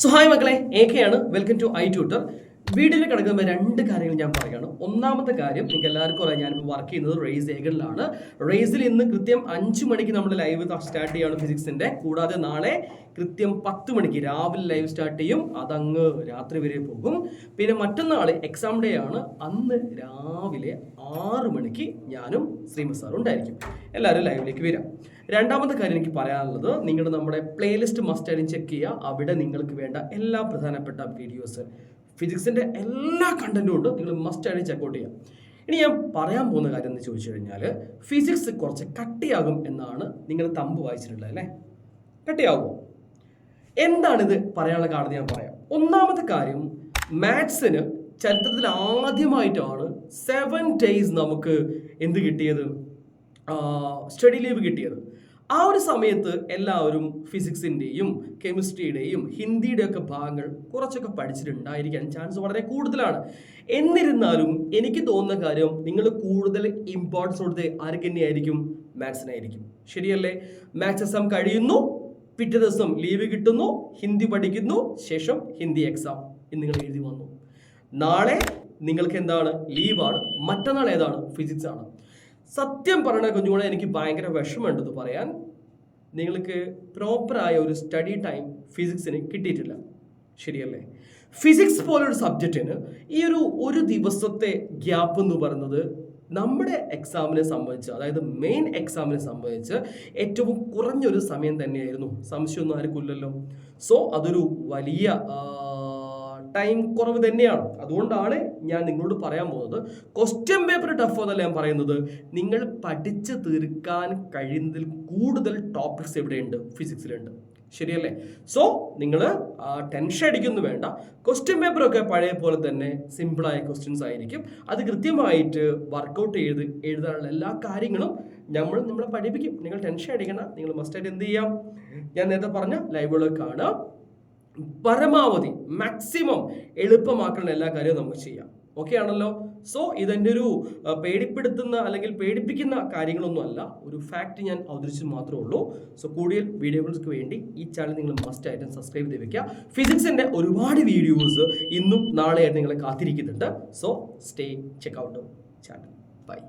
So hi മക്കളെ A K ആണ്. Welcome to I tutor വീട്ടിൽ കിടക്കുന്ന രണ്ട് കാര്യങ്ങൾ ഞാൻ പറയുകയാണ്. ഒന്നാമത്തെ കാര്യം നിങ്ങൾക്ക് എല്ലാവർക്കും അറിയാം ഞാനിപ്പോൾ വർക്ക് ചെയ്യുന്നത് റേസ് ഏഗണിലാണ് റേസിൽ ഇന്ന് കൃത്യം അഞ്ച് മണിക്ക് നമ്മൾ ലൈവ് സ്റ്റാർട്ട് ചെയ്യുകയാണ് ഫിസിക്സിന്റെ കൂടാതെ നാളെ കൃത്യം പത്ത് മണിക്ക് രാവിലെ ലൈവ് സ്റ്റാർട്ട് ചെയ്യും. അതങ്ങ് രാത്രി വരെ പോകും. പിന്നെ മറ്റന്നാൾ എക്സാം ഡേ ആണ്. അന്ന് രാവിലെ ആറ് മണിക്ക് ഞാനും ശ്രീമത് സാറും ഉണ്ടായിരിക്കും. എല്ലാവരും ലൈവിലേക്ക് വരാം. രണ്ടാമത്തെ കാര്യം എനിക്ക് പറയാനുള്ളത് നിങ്ങളുടെ നമ്മുടെ പ്ലേലിസ്റ്റ് മസ്റ്റ് ആയിട്ട് ചെക്ക് ചെയ്യുക. അവിടെ നിങ്ങൾക്ക് വേണ്ട എല്ലാ പ്രധാനപ്പെട്ട വീഡിയോസ് ഫിസിക്സിന്റെ എല്ലാ കണ്ടന്റും ഉണ്ട്. നിങ്ങൾ മസ്റ്റ് ആയിട്ട് ചെക്കൗട്ട് ചെയ്യാം. ഇനി ഞാൻ പറയാൻ പോകുന്ന കാര്യം എന്ന് ചോദിച്ചു കഴിഞ്ഞാൽ ഫിസിക്സ് കുറച്ച് കട്ടിയാകും എന്നാണ് നിങ്ങൾ തമ്പ് വായിച്ചിട്ടുള്ളത് അല്ലേ? കട്ടിയാകുമോ? എന്താണിത് പറയാനുള്ള കാരണം ഞാൻ പറയാം. ഒന്നാമത്തെ കാര്യം മാത്സിന് ചരിത്രത്തിൽ ആദ്യമായിട്ടാണ് സെവൻ ഡേയ്സ് നമുക്ക് എന്ത് കിട്ടിയത്? സ്റ്റഡി ലീവ് കിട്ടിയത്. ആ ഒരു സമയത്ത് എല്ലാവരും ഫിസിക്സിന്റെയും കെമിസ്ട്രിയുടെയും ഹിന്ദിയുടെ ഒക്കെ ഭാഗങ്ങൾ കുറച്ചൊക്കെ പഠിച്ചിട്ടുണ്ടായിരിക്കാൻ ചാൻസ് വളരെ കൂടുതലാണ്. എന്നിരുന്നാലും എനിക്ക് തോന്നുന്ന കാര്യം നിങ്ങൾ കൂടുതൽ ഇമ്പോർട്ടൻസ് കൊടുത്ത് ആർക്ക് തന്നെയായിരിക്കും? മാത്സിനായിരിക്കും ശരിയല്ലേ? മാത്സ് എക്സാം കഴിയുന്നു പിറ്റേ ദിവസം ലീവ് കിട്ടുന്നു ഹിന്ദി പഠിക്കുന്നു ശേഷം ഹിന്ദി എക്സാം എന്ന് നിങ്ങൾ എഴുതി വന്നു. നാളെ നിങ്ങൾക്ക് എന്താണ്? ലീവാണ് മറ്റന്നാൾ ഏതാണ്? ഫിസിക്സ് ആണ്. സത്യം പറയണ കുഞ്ഞുങ്ങളെ എനിക്ക് ഭയങ്കര വിഷമമുണ്ടെന്ന് പറയാൻ നിങ്ങൾക്ക് പ്രോപ്പറായ ഒരു സ്റ്റഡി ടൈം ഫിസിക്സിന് കിട്ടിയിട്ടില്ല. ശരിയല്ലേ? ഫിസിക്സ് പോലൊരു സബ്ജക്റ്റിന് ഈ ഒരു ഒരു ദിവസത്തെ ഗ്യാപ്പ് എന്ന് പറയുന്നത് നമ്മുടെ എക്സാമിനെ സംബന്ധിച്ച് അതായത് മെയിൻ എക്സാമിനെ സംബന്ധിച്ച് ഏറ്റവും കുറഞ്ഞൊരു സമയം തന്നെയായിരുന്നു. സംശയമൊന്നും ആർക്കും ഇല്ലല്ലോ. സോ അതൊരു വലിയ ടൈം കുറവ് തന്നെയാണ്. അതുകൊണ്ടാണ് ഞാൻ നിങ്ങളോട് പറയാൻ പോകുന്നത്. ക്വസ്റ്റ്യൻ പേപ്പർ ടഫ് എന്നല്ല ഞാൻ പറയുന്നത്? നിങ്ങൾ പഠിച്ച് തീർക്കാൻ കഴിയുന്നതിൽ കൂടുതൽ ടോപ്പിക്സ് എവിടെയുണ്ട്? ഫിസിക്സിലുണ്ട് ശരിയല്ലേ? സോ നിങ്ങൾ ടെൻഷൻ അടിക്കുന്നു വേണ്ട. ക്വസ്റ്റ്യൻ പേപ്പറൊക്കെ പഴയ പോലെ തന്നെ സിമ്പിളായ ക്വസ്റ്റ്യൻസ് ആയിരിക്കും. അത് കൃത്യമായിട്ട് വർക്കൗട്ട് ചെയ്ത് എഴുതാനുള്ള എല്ലാ കാര്യങ്ങളും നമ്മൾ നമ്മളെ പഠിപ്പിക്കും. നിങ്ങൾ ടെൻഷൻ അടിക്കണം നിങ്ങൾ മസ്റ്റായിട്ട് എന്ത് ചെയ്യാം? ഞാൻ നേരത്തെ പറഞ്ഞ ലൈവുകൾ കാണുക പരമാവധി മാക്സിമം എളുപ്പമാക്കുന്ന എല്ലാ കാര്യവും നമുക്ക് ചെയ്യാം. ഓക്കെ ആണല്ലോ? സോ ഇതെന്റെ ഒരു പേടിപ്പെടുത്തുന്ന അല്ലെങ്കിൽ പേടിപ്പിക്കുന്ന കാര്യങ്ങളൊന്നും അല്ല. ഒരു ഫാക്റ്റ് ഞാൻ അവതരിച്ചു മാത്രമേ ഉള്ളൂ. സോ കൂടുതൽ വീഡിയോകൾക്ക് വേണ്ടി ഈ ചാനൽ നിങ്ങൾ മസ്റ്റ് ആയിട്ടും സബ്സ്ക്രൈബ് ചെയ്ത് വെക്കുക. ഫിസിക്സിന്റെ ഒരുപാട് വീഡിയോസ് ഇന്നും നാളെയായിട്ട് നിങ്ങളെ കാത്തിരിക്കുന്നുണ്ട്. So stay check out channel bye